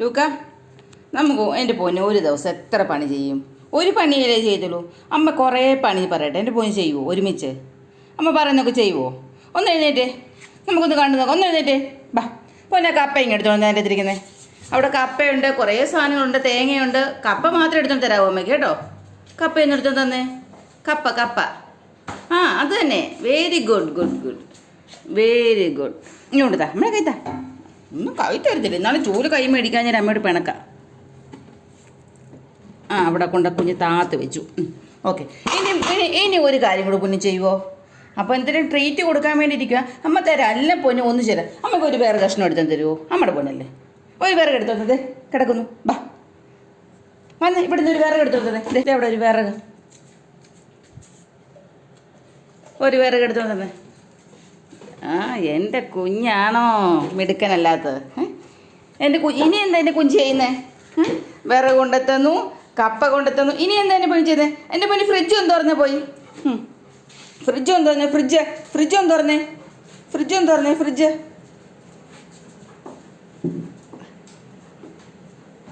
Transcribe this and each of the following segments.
ലൂക്ക നമുക്ക് എന്റെ പൊന്നെ ഒരു ദിവസം എത്ര പണി ചെയ്യും? ഒരു പണിയല്ലേ ചെയ്തുള്ളൂ. അമ്മ കുറേ പണി പറയട്ടെ എന്റെ പൊന്ന് ചെയ്യുമോ ഒരുമിച്ച്? അമ്മ പറയുന്നൊക്കെ ചെയ്യുമോ ഒന്ന് എഴുന്നേറ്റ്. നമുക്കൊന്ന് കണ്ടു നോക്കാം. ഒന്ന് എഴുന്നേറ്റ്. ബാ പൊന്നെ കപ്പ ഇങ്ങ് എടുത്തോണ്ട് എന്റെ ഇരിക്കുന്നത് അവിടെ കപ്പയുണ്ട് കുറേ സാധനങ്ങളുണ്ട് തേങ്ങയുണ്ട്. കപ്പ മാത്രം എടുത്തോണ്ട് തരാമോ അമ്മയ്ക്ക് കേട്ടോ? കപ്പ ഒന്ന് തന്നെ കപ്പ കപ്പ. ആ അത് തന്നെ. Very good good good very good ഇങ്ങോട്ട് താ അമ്മയുടെ കൈത്താ ഒന്നും കൈ തരത്തില്ല. എന്നാലും ചൂൽ കൈ മേടിക്കാൻ ഞാൻ അമ്മയോട് പിണക്ക. ആ അവിടെ കൊണ്ട കുഞ്ഞ് താത്ത് വെച്ചു. ഓക്കെ. ഇനി ഇനി ഒരു കാര്യം കൂടെ കുഞ്ഞ് ചെയ്യുമോ അപ്പോൾ എന്തെങ്കിലും ട്രീറ്റ് കൊടുക്കാൻ വേണ്ടി ഇരിക്കുക അമ്മ തരാം. എല്ലാം പൊന്നു ഒന്ന് തരാം അമ്മയ്ക്ക് ഒരു വേറെ കഷ്ണം എടുത്താൽ തരുമോ അമ്മയുടെ പൊന്നല്ലേ. ഒരു വേറെ എടുത്തു തന്നത് കിടക്കുന്നു. ബാ. വന്ന് ഇവിടുന്ന് ഒരു വിറക് എടുത്തു തന്നേ ദേ അവിടെ ഒരു വിറക്. ഒരു വിറക് എടുത്തു തന്നെ ആ എന്റെ കുഞ്ഞാണോ മിടുക്കനല്ലാത്തത്? എന്റെ കു ഇനി എന്താ എന്റെ കുഞ്ഞ് ചെയ്യുന്നത്? വിറക് കൊണ്ടെത്തന്നു കപ്പ കൊണ്ടെത്തന്നു ഇനി എന്താ എന്റെ പൊന്ന് ചെയ്തേ? എന്റെ പൊന്ന് ഫ്രിഡ്ജ് തുറന്നേ പോയി. ഫ്രിഡ്ജ് തുറന്നേ ഫ്രിഡ്ജ് ഫ്രിഡ്ജ് തുറന്നേ. ഫ്രിഡ്ജ് തുറന്നേ ഫ്രിഡ്ജ്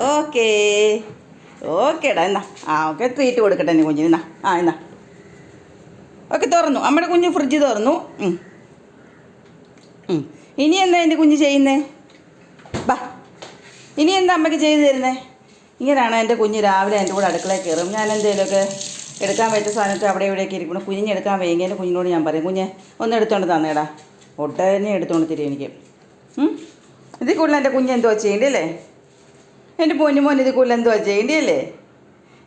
ഓക്കേ. ഓക്കേടാ എന്നാ. ആ ഓക്കെ ട്രീറ്റ് കൊടുക്കട്ടെ എന്റെ കുഞ്ഞിന്. എന്നാ. ആ എന്നാ. ഓക്കെ തുറന്നു. നമ്മുടെ കുഞ്ഞ് ഫ്രിഡ്ജ് തുറന്നു. ഇനി എന്താ എന്റെ കുഞ്ഞ് ചെയ്യുന്നേ? ബാ. ഇനി എന്താ അമ്മയ്ക്ക് ചെയ്തു തരുന്നേ? ഇങ്ങനെയാണ് എന്റെ കുഞ്ഞ് രാവിലെ എന്റെ കൂടെ അടുക്കളയിൽ കയറും. ഞാൻ എന്തെങ്കിലുമൊക്കെ എടുക്കാൻ പറ്റിയ സാധനത്തിൽ അവിടെ ഇവിടെയൊക്കെ ഇരിക്കണം കുഞ്ഞിനെടുക്കാൻ വയ്യെങ്കിൽ എന്റെ കുഞ്ഞിനോട് ഞാൻ പറയും കുഞ്ഞെ ഒന്ന് എടുത്തോണ്ട് തന്നേടാ. ഒട്ടനെ എടുത്തോണ്ട് തരും എനിക്ക്? ഇതിൽ കൂടുതൽ എന്റെ കുഞ്ഞ് എന്തുവാ ചെയ്യേണ്ടല്ലേ എന്റെ പൊന്നു മോൻ ഇതിൽ കൂടുതൽ എന്തുവാ ചെയ്യേണ്ടിയല്ലേ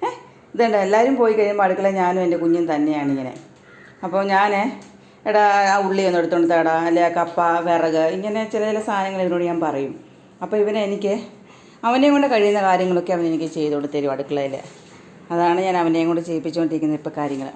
ഏഹ് ഇതുണ്ട് എല്ലാവരും പോയി കഴിയുമ്പോൾ അടുക്കള ഞാനും എന്റെ കുഞ്ഞും തന്നെയാണ് ഇങ്ങനെ. അപ്പോൾ ഞാൻ എടാ ആ ഉള്ളി ഒന്ന് എടുത്തോണ്ട് തേടാ അല്ലെ ആ കപ്പ വിറക് ഇങ്ങനെ ചില ചില സാധനങ്ങൾ ഇവനോട് ഞാൻ പറയും. അപ്പോൾ ഇവനെ എനിക്ക് അവനെയും കൊണ്ട് കഴിയുന്ന കാര്യങ്ങളൊക്കെ അവൻ എനിക്ക് ചെയ്തു കൊടുത്ത് തരും അടുക്കളയിൽ അതാണ് ഞാൻ അവനെയും കൊണ്ട് ചെയ്യിപ്പിച്ചുകൊണ്ടിരിക്കുന്നത് ഇപ്പോൾ കാര്യങ്ങൾ